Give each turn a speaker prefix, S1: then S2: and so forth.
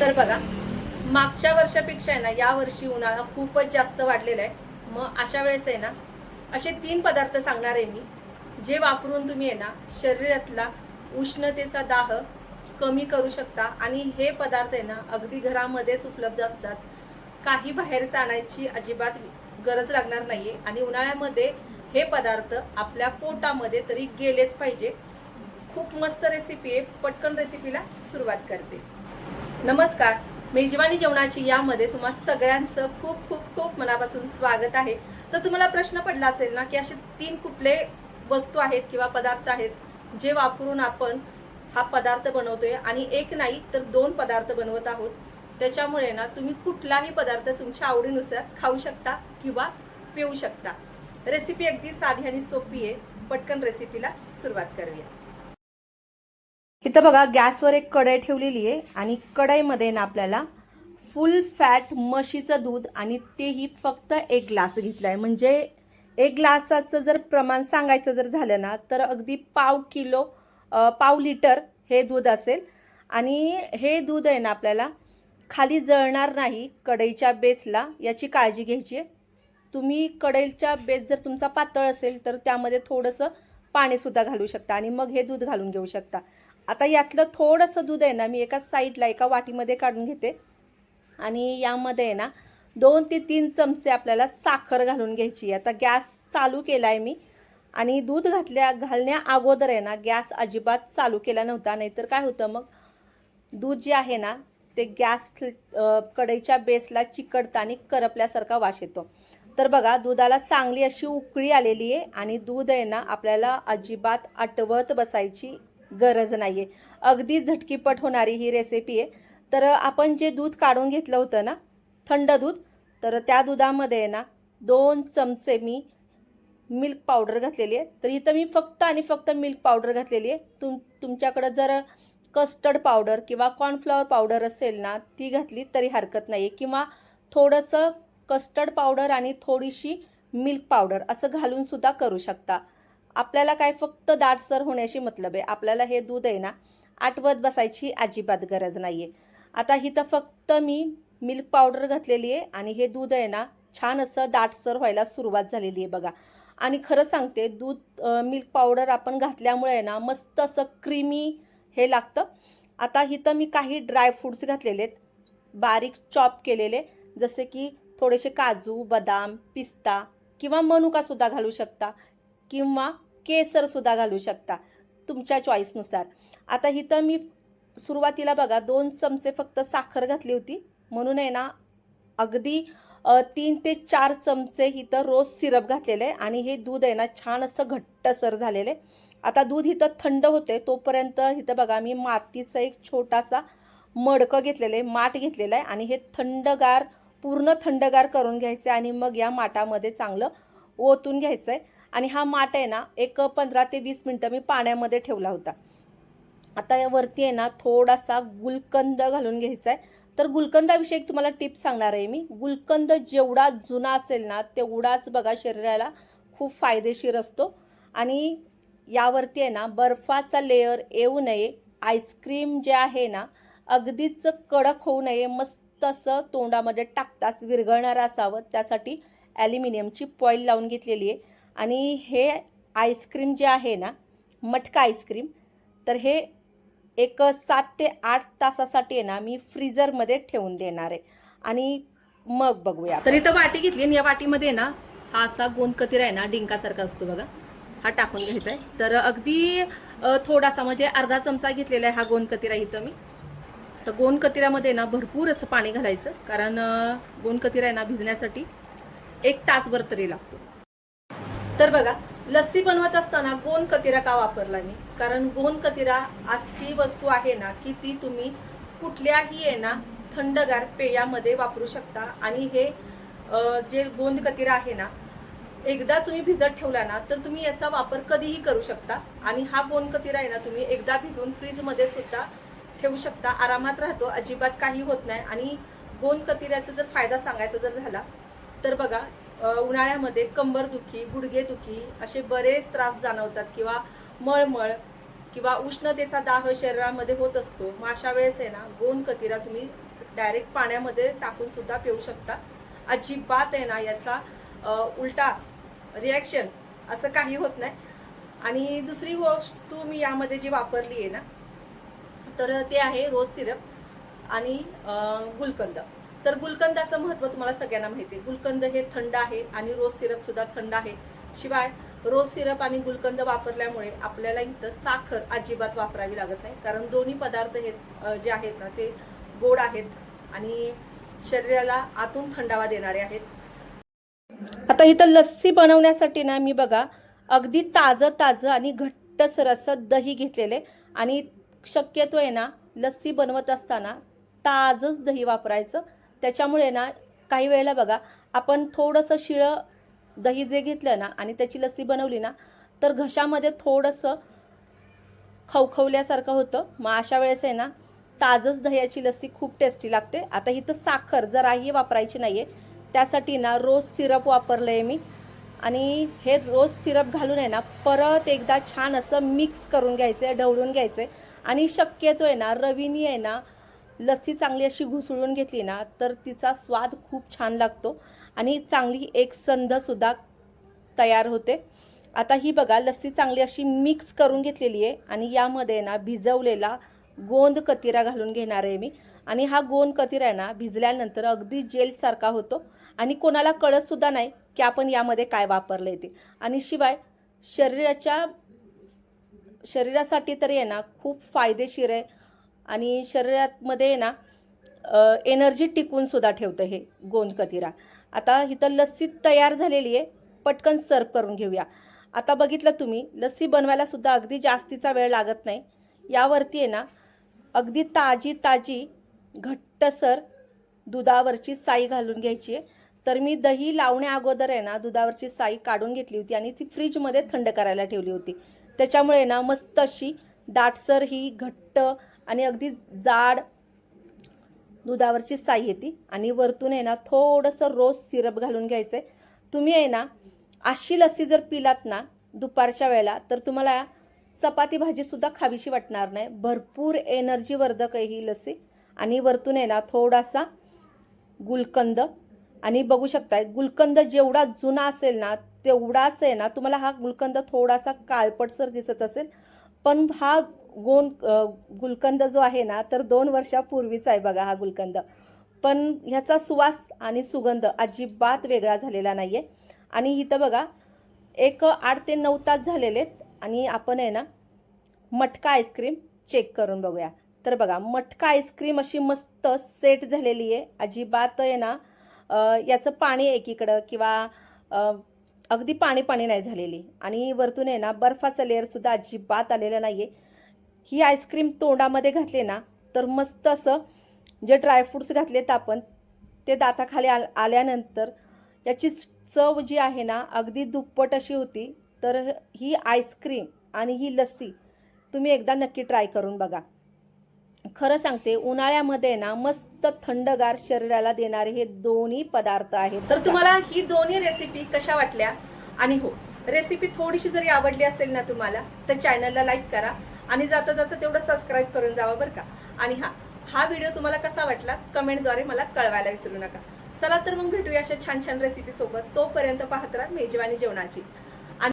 S1: तर बघा मागच्या वर्षापेक्षा आहे ना या वर्षी उन्हाळा खूपच जास्त वाढलेला आहे. मग अशा वेळेस आहे ना असे तीन पदार्थ सांगणार आहे मी जे वापरून तुम्ही आहे ना शरीरातला उष्णतेचा दाह कमी करू शकता आणि हे पदार्थ आहे ना अगदी घरामध्येच उपलब्ध असतात. काही बाहेरच आणायची अजिबात गरज लागणार नाही आहे आणि उन्हाळ्यामध्ये हे पदार्थ आपल्या पोटामध्ये तरी गेलेच पाहिजे. खूप मस्त रेसिपी आहे पटकन रेसिपीला सुरुवात करते. नमस्कार. मेजवानी जेवणाची यामध्ये तुम्हा सगळ्यांचं खूप खूप खूप मनापासून स्वागत आहे. तर तुम्हाला प्रश्न पडला असेल ना की असे तीन कुठले वस्तू आहेत किंवा पदार्थ आहेत जे वापरून आपण हा पदार्थ बनवतोय आणि एक नाही तर दोन पदार्थ बनवत आहोत. त्याच्यामुळे ना तुम्ही कुठलाही पदार्थ तुमच्या आवडीनुसार खाऊ शकता किंवा पिऊ शकता. रेसिपी अगदी साधी आणि सोपी आहे. पटकन रेसिपीला सुरुवात करूया. इथं बघा गॅसवर एक कढई ठेवलेली आहे आणि कढईमध्ये ना आपल्याला फुल फॅट म्हशीचं दूध आणि तेही फक्त एक ग्लास घेतला आहे म्हणजे एक ग्लासाचं जर प्रमाण सांगायचं जर झालं ना तर अगदी पाव किलो पाव लिटर हे दूध असेल. आणि हे दूध आहे ना आपल्याला खाली जळणार नाही कढईच्या बेसला याची काळजी घ्यायची आहे. तुम्ही कढईच्या बेस जर तुमचा पातळ असेल तर त्यामध्ये थोडंसं पाणीसुद्धा घालू शकता आणि मग हे दूध घालून घेऊ शकता. आता यातलं थोडंसं दूध आहे ना मी एका साईडला एका वाटीमध्ये काढून घेते. आणि यामध्ये आहे ना दोन ते तीन चमचे आपल्याला साखर घालून घ्यायची आता गॅस चालू केला आहे मी. आणि दूध घातल्या घालण्या अगोदर आहे ना गॅस अजिबात चालू केला नव्हता. नाहीतर काय होतं मग दूध जे आहे ना ते गॅस कढईच्या बेसला चिकटता आणि करपल्यासारखा वास येतो. तर बघा दुधाला चांगली अशी उकळी आलेली आहे. आणि दूध आहे ना आपल्याला अजिबात आटवत बसायची गरज नाही आहे अगदी झटकीपट होणारी ही रेसिपी आहे. तर आपण जे दूध काढून घेतलं होतं ना थंड दूध तर त्या दुधामध्ये आहे ना दोन चमचे मी मिल्क पावडर घातलेली आहे. तर इथं मी फक्त आणि फक्त मिल्क पावडर घातलेली आहे. तुम तुमच्याकडं जर कस्टर्ड पावडर किंवा कॉर्नफ्लॉवर पावडर असेल ना ती घातली तरी हरकत नाही आहे किंवा थोडंसं कस्टर्ड पावडर आणि थोडीशी मिल्क पावडर असं घालून सुद्धा करू शकता. आपल्याला काय फक्त दाटसर होण्याशी मतलब आहे. आपल्याला हे दूध आहे ना आठवत बसायची अजिबात गरज नाही आहे आता इथं फक्त मी मिल्क पावडर घातलेली आहे आणि हे दूध आहे ना छान असं दाटसर व्हायला सुरुवात झालेली आहे बघा. आणि खरं सांगते दूध मिल्क पावडर आपण घातल्यामुळे आहे ना मस्त असं क्रीमी हे लागतं. आता इथं मी काही ड्रायफ्रूट्स घातलेले आहेत. बारीक चॉप केलेले जसे की थोडेसे काजू बदाम पिस्ता किंवा मनुकासुद्धा घालू शकता. किंवा केसरसुद्धा घालू शकता तुमच्या चॉईसनुसार आता इथं मी सुरुवातीला बघा दोन चमचे फक्त साखर घातली होती. म्हणून आहे ना अगदी तीन ते चार चमचे इथं रोज सिरप घातलेलं आहे आणि हे दूध आहे ना छान असं घट्टसर झालेलं आहे. आता दूध इथं थंड होते तोपर्यंत इथं बघा मी मातीचा एक छोटासा मडकं घेतलेलं आहे माठ घेतलेलं आहे आणि हे थंडगार पूर्ण थंडगार करून घ्यायचं आहे आणि मग या माठामध्ये चांगलं ओतून घ्यायचं आहे. आणि हा माठ आहे ना एक पंधरा ते वीस मिनटं मी पाण्यामध्ये ठेवला होता. आता यावरती आहे ना थोडासा गुलकंद घालून घ्यायचा आहे तर गुलकंदाविषयी एक तुम्हाला टिप सांगणार आहे मी. गुलकंद जेवढा जुना असेल ना तेवढाच बघा शरीराला खूप फायदेशीर असतो. आणि यावरती आहे ना बर्फाचा लेअर येऊ नये आईस्क्रीम जे आहे ना अगदीच कडक होऊ नये मस्त असं तोंडामध्ये टाकताच विरघळणारं असावं. त्यासाठी ॲल्युमिनियमची पॉईल लावून घेतलेली आहे. आणि हे आईस्क्रीम जे आहे ना मटका आईस्क्रीम तर हे एक सात ते आठ तासासाठी आहे ना मी फ्रीजरमध्ये ठेवून देणार आहे. आणि मग बघूया तर इथं वाटी घेतली आणि या वाटीमध्ये ना हा असा गोंदकतीरा आहे ना डिंकासारखा असतो बघा. हा टाकून घ्यायचा आहे. तर अगदी थोडासा म्हणजे अर्धा चमचा घेतलेला आहे हा गोंदकतीरा इथं मी. तर गोंदकतिऱ्यामध्ये ना भरपूर असं पाणी घालायचं. कारण अ, गोंदकतिरा आहे ना भिजण्यासाठी एक तासभर तरी लागतो. तर बघा लस्सी बनवत असताना गोंद कतिरा का वापरला मी? कारण गोंद कतिरा अशी वस्तू आहे ना की ती तुम्ही कुठल्याही आहे ना थंडगार पेयामध्ये वापरू शकता. आणि हे जे गोंद कतिरा आहे ना एकदा तुम्ही भिजत ठेवला ना तर तुम्ही याचा वापर कधीही करू शकता. आणि हा गोंद कतिरा आहे ना तुम्ही एकदा भिजवून फ्रीजमध्ये सुद्धा ठेवू शकता. आरामात राहतो अजिबात काही होत नाही. आणि गोंद कतिऱ्याचा जर फायदा सांगायचा जर झाला तर बघा उन्हाळ्यामध्ये कंबरदुखी गुडघेदुखी असे बरेच त्रास जाणवतात किंवा मळमळ किंवा उष्णतेचा दाह शरीरामध्ये होत असतो. मग अशा वेळेस आहे ना गोंद कतिरा तुम्ही डायरेक्ट पाण्यामध्ये टाकून सुद्धा पिऊ शकता. अजिबात आहे ना याचा उलटा रिॲक्शन असं काही होत नाही. आणि दुसरी वस्तू मी यामध्ये जी वापरली आहे ना तर ते आहे रोज सिरप आणि गुलकंद. तर गुलकंदाचं महत्त्व तुम्हाला सगळ्यांना माहिती आहे. गुलकंद हे थंड आहे आणि रोज सिरप सुद्धा थंड आहे. शिवाय रोज सिरप आणि गुलकंद वापरल्यामुळे आपल्याला इथं साखर अजिबात वापरावी लागत नाही. कारण दोन्ही पदार्थ हे जे आहेत ना ते गोड आहेत आणि शरीराला आतून थंडावा देणारे आहेत. आता इथं लस्सी बनवण्यासाठी ना मी बघा अगदी ताजं ताजं आणि घट्टसर असं दही घेतलेले आणि शक्यतो आहे ना लस्सी बनवत असताना ताजंच दही वापरायचं. त्याच्यामुळे ना काही वेळेला बघा आपण थोडंसं शिळं दही जे घेतलं ना आणि त्याची लस्सी बनवली ना तर घशामध्ये थोडंसं खवखवल्यासारखं होतं. मग अशा वेळेस आहे ना ताजंच दह्याची लस्सी खूप टेस्टी लागते. आता इथं साखर जराही वापरायची नाही आहे त्यासाठी ना रोज सिरप वापरलं आहे मी. आणि हे रोज सिरप घालून आहे ना परत एकदा छान असं मिक्स करून घ्यायचं आहे ढवळून घ्यायचं आहे आणि शक्यतो आहे ना रवीनी आहे ना लस्सी चांगली अशी घुसळून घेतली ना तर तिचा स्वाद खूप छान लागतो आणि चांगली एक संधसुद्धा तयार होते. आता ही बघा लस्सी चांगली अशी मिक्स करून घेतलेली आहे आणि यामध्ये ना भिजवलेला गोंद कतिरा घालून घेणार आहे मी. आणि हा गोंद कतिरा आहे ना भिजल्यानंतर अगदी जेलसारखा होतो आणि कोणाला कळतसुद्धा नाही की आपण यामध्ये काय वापरलं ते. आणि शिवाय शरीराच्या शरीरासाठी तरी आहे ना खूप फायदेशीर आहे. आणि शरीरामध्ये आहे ना एनर्जी टिकून सुद्धा ठेवतं हे गोंद कतिरा आता इथं लस्सी तयार झालेली आहे पटकन सर्व करून घेऊया. आता बघितलं तुम्ही लस्सी बनवायला सुद्धा अगदी जास्तीचा वेळ लागत नाही. यावरती आहे ना अगदी ताजी ताजी घट्टसर दुधावरची साई घालून घ्यायची आहे. तर मी दही लावण्या अगोदर आहे ना दुधावरची साई काढून घेतली होती आणि ती फ्रीजमध्ये थंड करायला ठेवली होती. त्याच्यामुळे ना मस्त अशी दाटसर ही घट्ट आणि अगदी जाड दुधावरची साई येते. आणि वरतून आहे ना थोडंसं रोज सिरप घालून घ्यायचं. आहे तुम्ही आहे ना अशी लस्सी जर पिलात ना दुपारच्या वेळेला तर तुम्हाला चपाती भाजीसुद्धा खावीशी वाटणार नाही. भरपूर एनर्जीवर्धक आहे ही लस्सी. आणि वरतून आहे ना थोडासा गुलकंद. आणि बघू शकताय गुलकंद जेवढा जुना असेल ना तेवढाच आहे ना तुम्हाला हा गुलकंद थोडासा काळपटसर दिसत असेल. पण हा गोन गुलकंद जो आहे ना तर दोन वर्षापूर्वीचा आहे बघा हा गुलकंद. पण ह्याचा सुवास आणि सुगंध अजिबात वेगळा झालेला नाही आहे आणि इथं बघा एक आठ ते नऊ तास झालेले आहेत आणि आपण आहे ना मटका आईस्क्रीम चेक करून बघूया. तर बघा मटका आईस्क्रीम अशी मस्त सेट झालेली आहे. अजिबात आहे ना याचं पाणी एकीकडं किंवा अगदी पाणी पाणी नाही झालेली. आणि वरतून आहे ना बर्फाचा लेअरसुद्धा अजिबात आलेला नाही आहे ही आईस्क्रीम तोंडामध्ये घातले ना तर मस्त असं जे ड्रायफ्रूट्स घातलेत आपण ते दाताखाली आल आल्यानंतर याची चव जी आहे ना अगदी दुप्पट अशी होती. तर ही आईस्क्रीम आणि ही लस्सी तुम्ही एकदा नक्की ट्राय करून बघा. खरं सांगते उन्हाळ्यामध्ये ना मस्त थंडगार शरीराला देणारे हे दोन्ही पदार्थ आहेत. तर तुम्हाला ही दोन्ही रेसिपी कशा वाटल्या? आणि हो रेसिपी थोडीशी जरी आवडली असेल ना तुम्हाला तर चॅनलला लाईक करा. आणि जाता जाता तेवढं सबस्क्राईब करून जावा बरं का. आणि हा हा व्हिडिओ तुम्हाला कसा वाटला? कमेंटद्वारे मला कळवायला विसरू नका. चला तर मग भेटूया अशा छान छान रेसिपीसोबत तोपर्यंत पाहत राहा मेजवानी जेवणाची.